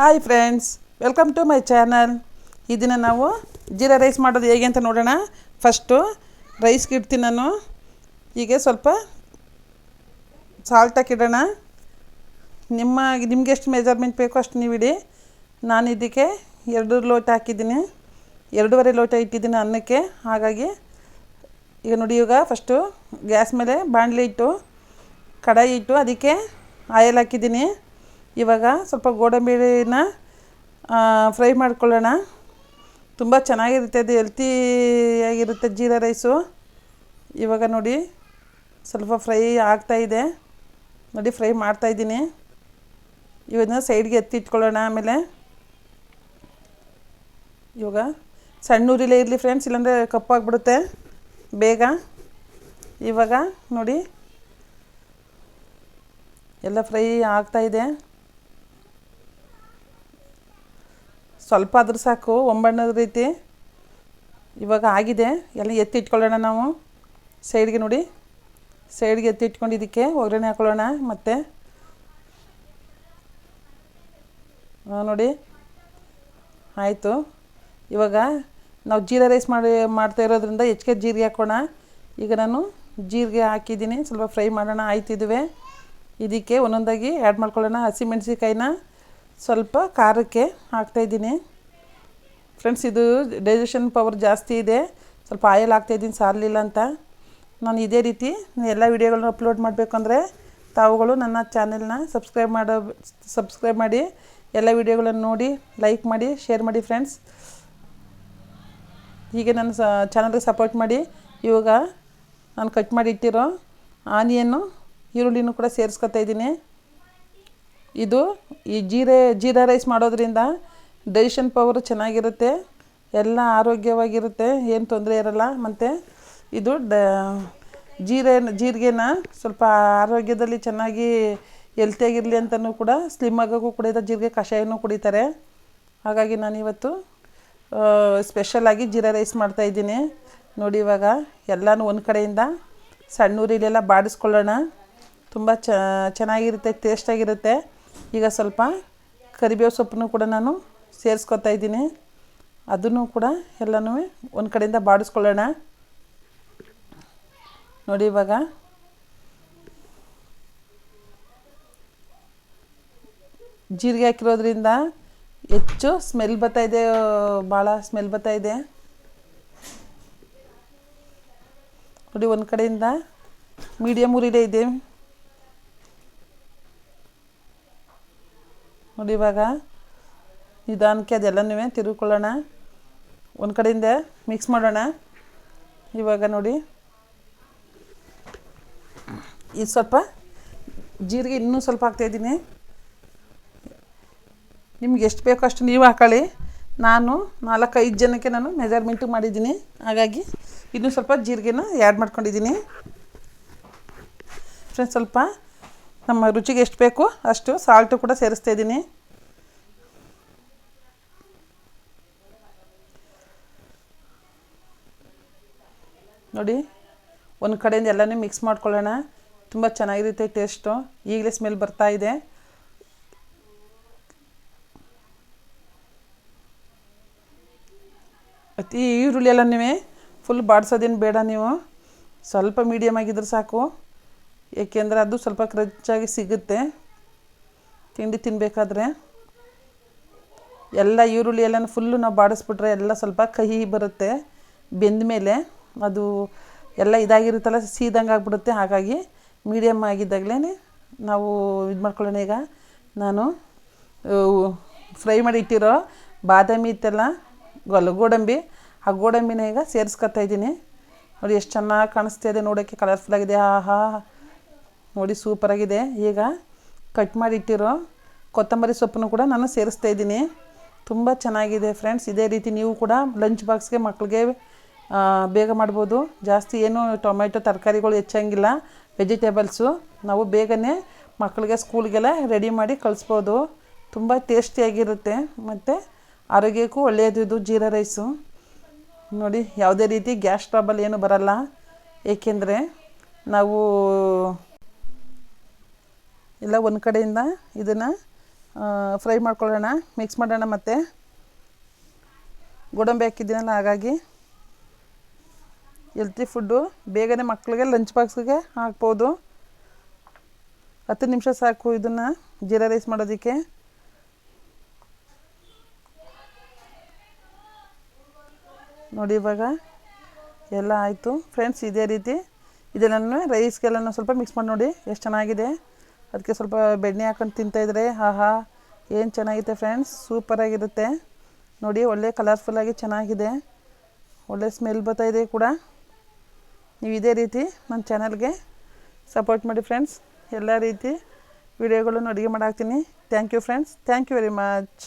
Hi friends welcome to my channel ಈ ದಿನ ನಾವು ಜೀರಾ ರೈಸ್ ಮಾಡೋದು ಹೇಗೆ ಅಂತ ನೋಡೋಣ. ಫಸ್ಟು ರೈಸ್ಗೆ ಇಡ್ತೀನಿ ನಾನು. ಹೀಗೆ ಸ್ವಲ್ಪ ಸಾಲ್ಟ್ ಹಾಕಿಡೋಣ ನಿಮ್ಮ, ನಿಮ್ಗೆ ಎಷ್ಟು ಮೆಜರ್ಮೆಂಟ್ ಬೇಕೋ ಅಷ್ಟು ನೀವು ಇಡಿ. ನಾನು ಇದಕ್ಕೆ ಎರಡು ಲೋಟ ಹಾಕಿದ್ದೀನಿ. ಎರಡೂವರೆ ಲೋಟ ಇಟ್ಟಿದ್ದೀನಿ ಅನ್ನಕ್ಕೆ. ಹಾಗಾಗಿ ಈಗ ನೋಡಿ ಈಗ ಫಸ್ಟು ಗ್ಯಾಸ್ ಮೇಲೆ ಬಾಣಲೆ ಇಟ್ಟು, ಕಡಾಯಿ ಇಟ್ಟು, ಅದಕ್ಕೆ ಆಯಲ್ ಹಾಕಿದ್ದೀನಿ. ಇವಾಗ ಸ್ವಲ್ಪ ಗೋಡಂಬಿನ ಫ್ರೈ ಮಾಡ್ಕೊಳ್ಳೋಣ. ತುಂಬ ಚೆನ್ನಾಗಿರುತ್ತೆ ಅದು ಹೆಲ್ತಿಯಾಗಿರುತ್ತೆ ಜೀರಾ ರೈಸು. ಇವಾಗ ನೋಡಿ, ಸ್ವಲ್ಪ ಫ್ರೈ ಆಗ್ತಾಯಿದೆ ನೋಡಿ, ಫ್ರೈ ಮಾಡ್ತಾಯಿದ್ದೀನಿ ಇವನ್ನ ಸೈಡ್ಗೆ ಎತ್ತಿಟ್ಕೊಳ್ಳೋಣ ಆಮೇಲೆ. ಇವಾಗ ಸಣ್ಣ ಉರಿಲೇ ಇರಲಿ ಫ್ರೆಂಡ್ಸ್, ಇಲ್ಲಾಂದರೆ ಕಪ್ಪಾಗ್ಬಿಡುತ್ತೆ ಬೇಗ. ಇವಾಗ ನೋಡಿ, ಎಲ್ಲ ಫ್ರೈ ಆಗ್ತಾಯಿದೆ ಸ್ವಲ್ಪ ಆದರೂ ಸಾಕು, ಒಂಬಣ್ಣದ ರೀತಿ. ಇವಾಗ ಆಗಿದೆ. ಎಲ್ಲ ಎತ್ತಿ ಇಟ್ಕೊಳ್ಳೋಣ ನಾವು. ಸೈಡ್ಗೆ ನೋಡಿ. ಸೈಡ್ಗೆ ಎತ್ತಿಟ್ಕೊಂಡು ಇದಕ್ಕೆ ಒಗ್ಗರಣೆ ಹಾಕೊಳ್ಳೋಣ ಮತ್ತು. ನೋಡಿ. ಆಯಿತು. ಇವಾಗ ನಾವು ಜೀರಾ ರೈಸ್ ಮಾಡಿ, ಮಾಡ್ತಾ ಇರೋದ್ರಿಂದ ಹೆಚ್ಚಿಗೆ ಜೀರಿಗೆ ಹಾಕೋಣ. ಈಗ ನಾನು ಜೀರಿಗೆ ಹಾಕಿದ್ದೀನಿ. ಸ್ವಲ್ಪ ಫ್ರೈ ಮಾಡೋಣ. ಆಯ್ತಿದುವೆ ಇದಕ್ಕೆ ಒಂದೊಂದಾಗಿ ಆ್ಯಡ್ ಮಾಡ್ಕೊಳ್ಳೋಣ. ಹಸಿಮೆಣ್ಸಿಕಾಯಿನ ಸ್ವಲ್ಪ ಖಾರಕ್ಕೆ ಹಾಕ್ತಾಯಿದ್ದೀನಿ ಫ್ರೆಂಡ್ಸ್ ಇದು ಡೈಜೆಷನ್ ಪವರ್ ಜಾಸ್ತಿ ಇದೆ. ಸ್ವಲ್ಪ ಆಯಿಲ್ ಹಾಕ್ತಾಯಿದ್ದೀನಿ ಸಾರಲಿಲ್ಲ ಅಂತ. ನಾನು ಇದೇ ರೀತಿ ಎಲ್ಲ ವೀಡಿಯೋಗಳನ್ನ ಅಪ್ಲೋಡ್ ಮಾಡಬೇಕು ಅಂದರೆ ತಾವುಗಳು ನನ್ನ ಚಾನೆಲ್ನ ಸಬ್ಸ್ಕ್ರೈಬ್ ಮಾಡೋ ಸಬ್ಸ್ಕ್ರೈಬ್ ಮಾಡಿ, ಎಲ್ಲ ವೀಡಿಯೋಗಳನ್ನು ನೋಡಿ ಲೈಕ್ ಮಾಡಿ ಶೇರ್ ಮಾಡಿ ಫ್ರೆಂಡ್ಸ್ ಹೀಗೆ ನನ್ನ ಸ ಚಾನಲ್ಗೆ ಸಪೋರ್ಟ್ ಮಾಡಿ, ಇವಾಗ ನಾನು ಕಟ್ ಮಾಡಿ ಇಟ್ಟಿರೋ ಆನಿಯನ್ನು, ಈರುಳ್ಳಿನೂ ಕೂಡ ಸೇರಿಸ್ಕೊತಾ ಇದ್ದೀನಿ. ಇದು ಈ ಜೀರೆ, ಜೀರಾ ರೈಸ್ ಮಾಡೋದ್ರಿಂದ ಡೈಜೆಷನ್ ಪವರು ಚೆನ್ನಾಗಿರುತ್ತೆ, ಎಲ್ಲ ಆರೋಗ್ಯವಾಗಿರುತ್ತೆ, ಏನು ತೊಂದರೆ ಇರಲ್ಲ. ಮತ್ತು ಇದು ಡ ಜೀರೆ, ಜೀರಿಗೆನ ಸ್ವಲ್ಪ ಆರೋಗ್ಯದಲ್ಲಿ ಚೆನ್ನಾಗಿ ಎಲ್ತಿಯಾಗಿರಲಿ ಅಂತಲೂ ಕೂಡ ಸ್ಲಿಮ್ ಆಗೋಕ್ಕೂ ಕೂಡ ಇದೆ ಜೀರಿಗೆ ಕಷಾಯನೂ ಕುಡಿತಾರೆ. ಹಾಗಾಗಿ ನಾನಿವತ್ತು ಸ್ಪೆಷಲಾಗಿ ಜೀರಾ ರೈಸ್ ಮಾಡ್ತಾಯಿದ್ದೀನಿ ನೋಡಿ ಇವಾಗ ಎಲ್ಲನೂ ಒಂದು ಕಡೆಯಿಂದ ಸಣ್ಣ ಊರಿಲೆಲ್ಲ ಬಾಡಿಸ್ಕೊಳ್ಳೋಣ. ತುಂಬ ಚೆನ್ನಾಗಿರುತ್ತೆ ಟೇಸ್ಟಾಗಿರುತ್ತೆ ಈಗ ಸ್ವಲ್ಪ ಕರಿಬೇವು ಸೊಪ್ಪನ್ನು ಕೂಡ ನಾನು ಸೇರಿಸ್ಕೊತಾ ಇದ್ದೀನಿ. ಅದನ್ನು ಕೂಡ ಎಲ್ಲನೂ ಒಂದು ಕಡೆಯಿಂದ ಬಾಡಿಸ್ಕೊಳ್ಳೋಣ. ನೋಡಿ ಇವಾಗ. ಜೀರಿಗೆ ಹಾಕಿರೋದ್ರಿಂದ ಹೆಚ್ಚು ಸ್ಮೆಲ್ ಬರ್ತಾಯಿದೆ ಭಾಳ ಸ್ಮೆಲ್ ಬರ್ತಾಯಿದೆ ನೋಡಿ ಒಂದು ಕಡೆಯಿಂದ ಮೀಡಿಯಮ್ ಉರಿಲೇ ಇದೆ. ನೋಡಿ ಇವಾಗ. ನಿಧಾನಕ್ಕೆ ಅದೆಲ್ಲನೂ ತಿರುಗಿಕೊಳ್ಳೋಣ ಒಂದು ಕಡೆಯಿಂದ ಮಿಕ್ಸ್ ಮಾಡೋಣ. ಇವಾಗ ನೋಡಿ. ಇದು ಸ್ವಲ್ಪ ಜೀರಿಗೆ ಇನ್ನೂ ಸ್ವಲ್ಪ ಹಾಕ್ತಾಯಿದ್ದೀನಿ ನಿಮ್ಗೆ ಎಷ್ಟು ಬೇಕೋ ಅಷ್ಟು ನೀವು ಹಾಕೊಳ್ಳಿ. ನಾನು ನಾಲ್ಕೈದು ಜನಕ್ಕೆ ನಾನು ಮೆಜರ್ಮೆಂಟು ಮಾಡಿದ್ದೀನಿ. ಹಾಗಾಗಿ ಇನ್ನೂ ಸ್ವಲ್ಪ ಜೀರಿಗೆನ ಆ್ಯಡ್ ಮಾಡ್ಕೊಂಡಿದ್ದೀನಿ. ಫ್ರೆಂಡ್ಸ್ ಸ್ವಲ್ಪ ನಮ್ಮ ರುಚಿಗೆ ಎಷ್ಟು ಬೇಕು ಅಷ್ಟು ಸಾಲ್ಟು ಕೂಡ ಸೇರಿಸ್ತಾ ಇದ್ದೀನಿ. ನೋಡಿ, ಒಂದು ಕಡೆಯಿಂದ ಎಲ್ಲನೂ ಮಿಕ್ಸ್ ಮಾಡ್ಕೊಳ್ಳೋಣ. ತುಂಬ ಚೆನ್ನಾಗಿರುತ್ತೆ ಟೇಸ್ಟು ಈಗಲೇ ಸ್ಮೆಲ್ ಬರ್ತಾ ಇದೆ. ಅತಿ ಈರುಳ್ಳಿ ನೀವೇ ಫುಲ್ ಬಾಡಿಸೋದೇನು ಬೇಡ ನೀವು. ಸ್ವಲ್ಪ ಮೀಡಿಯಮ್ ಆಗಿದ್ರೆ ಸಾಕು. ಏಕೆಂದರೆ ಅದು ಸ್ವಲ್ಪ ಕ್ರಚ್ಚಾಗಿ ಸಿಗುತ್ತೆ. ತಿಂಡಿ ತಿನ್ನಬೇಕಾದ್ರೆ ಎಲ್ಲ ಈರುಳ್ಳಿ ಎಲ್ಲ ಫುಲ್ಲು ನಾವು ಬಾಡಿಸ್ಬಿಟ್ರೆ ಎಲ್ಲ ಸ್ವಲ್ಪ ಕಹಿ ಬರುತ್ತೆ. ಬೆಂದ ಮೇಲೆ ಅದು ಎಲ್ಲ ಇದಾಗಿರುತ್ತಲ್ಲ, ಸೀದಂಗೆ ಆಗಿಬಿಡುತ್ತೆ. ಹಾಗಾಗಿ ಮೀಡಿಯಮ್ ಆಗಿದ್ದಾಗಲೇ ನಾವು ಇದು ಮಾಡ್ಕೊಳ್ಳೋಣ ಈಗ. ನಾನು ಫ್ರೈ ಮಾಡಿ ಇಟ್ಟಿರೋ ಬಾದಾಮಿ ಇತ್ತಲ್ಲ, ಗೊಲ್ಲ ಗೋಡಂಬಿ. ಆ ಗೋಡಂಬಿನ ಈಗ ಸೇರಿಸ್ಕೊತಾ ಇದ್ದೀನಿ. ನೋಡಿ, ಎಷ್ಟು ಚೆನ್ನಾಗಿ ಕಾಣಿಸ್ತಾ ಇದೆ ನೋಡೋಕ್ಕೆ ಕಲರ್ಫುಲ್ಲಾಗಿದೆ ಆಹಾ. ನೋಡಿ ಸೂಪರಾಗಿದೆ ಈಗ ಕಟ್ ಮಾಡಿಟ್ಟಿರೋ ಕೊತ್ತಂಬರಿ ಸೊಪ್ಪನ್ನು ಕೂಡ ನಾನು ಸೇರಿಸ್ತಾ ಇದ್ದೀನಿ. ತುಂಬ ಚೆನ್ನಾಗಿದೆ ಫ್ರೆಂಡ್ಸ್ ಇದೇ ರೀತಿ ನೀವು ಕೂಡ ಲಂಚ್ ಬಾಕ್ಸ್ಗೆ ಮಕ್ಕಳಿಗೆ ಬೇಗ ಮಾಡ್ಬೋದು. ಜಾಸ್ತಿ ಏನು ಟೊಮೆಟೊ ತರಕಾರಿಗಳು ಹೆಚ್ಚಂಗಿಲ್ಲ. ವೆಜಿಟೇಬಲ್ಸು ನಾವು ಬೇಗನೆ ಮಕ್ಕಳಿಗೆ ಸ್ಕೂಲ್ಗೆಲ್ಲ ರೆಡಿ ಮಾಡಿ ಕಳಿಸ್ಬೋದು. ತುಂಬ ಟೇಸ್ಟಿಯಾಗಿರುತ್ತೆ ಮತ್ತು ಆರೋಗ್ಯಕ್ಕೂ ಒಳ್ಳೆಯದು ಇದು ಜೀರಾ ರೈಸು ನೋಡಿ, ಯಾವುದೇ ರೀತಿ ಗ್ಯಾಸ್ ಟ್ರಾಬಲ್ ಏನು ಬರಲ್ಲ. ಏಕೆಂದರೆ ನಾವು ಎಲ್ಲ ಒಂದು ಕಡೆಯಿಂದ ಇದನ್ನು ಫ್ರೈ ಮಾಡ್ಕೊಳ್ಳೋಣ ಮಿಕ್ಸ್ ಮಾಡೋಣ ಮತ್ತು. ಗೋಡಂಬಿ ಹಾಕಿದ್ದೀನಲ್ಲ, ಹಾಗಾಗಿ. ಹೆಲ್ತಿ ಫುಡ್ಡು ಬೇಗನೆ ಮಕ್ಕಳಿಗೆ ಲಂಚ್ ಬಾಕ್ಸ್ಗೆ ಹಾಕ್ಬೋದು. ಹತ್ತು ನಿಮಿಷ ಸಾಕು ಇದನ್ನು, ಜೀರಾ ರೈಸ್ ಮಾಡೋದಕ್ಕೆ. ನೋಡಿ ಇವಾಗ, ಎಲ್ಲ ಆಯಿತು. ಫ್ರೆಂಡ್ಸ್ ಇದೇ ರೀತಿ. ಇದೆಲ್ಲನೂ ರೈಸ್ಗೆಲ್ಲನೂ ಸ್ವಲ್ಪ ಮಿಕ್ಸ್ ಮಾಡಿ ನೋಡಿ, ಎಷ್ಟು ಚೆನ್ನಾಗಿದೆ. ಅದಕ್ಕೆ ಸ್ವಲ್ಪ ಬೆಣ್ಣೆ ಹಾಕೊಂಡು ತಿಂತಾಯಿದ್ರೆ, ಆಹಾ, ಏನು ಚೆನ್ನಾಗಿದೆ ಫ್ರೆಂಡ್ಸ್ ಸೂಪರಾಗಿರುತ್ತೆ ನೋಡಿ, ಒಳ್ಳೆ ಕಲರ್ಫುಲ್ಲಾಗಿ ಚೆನ್ನಾಗಿದೆ. ಒಳ್ಳೆ ಸ್ಮೆಲ್ ಬರ್ತಾಯಿದೆ ಕೂಡ. ನೀವು ಇದೇ ರೀತಿ ನನ್ನ ಚಾನಲ್ಗೆ ಸಪೋರ್ಟ್ ಮಾಡಿ ಫ್ರೆಂಡ್ಸ್ ಎಲ್ಲ ರೀತಿ ವಿಡಿಯೋಗಳನ್ನು ಅಡುಗೆ ಮಾಡಾಕ್ತೀನಿ thank you friends thank you very much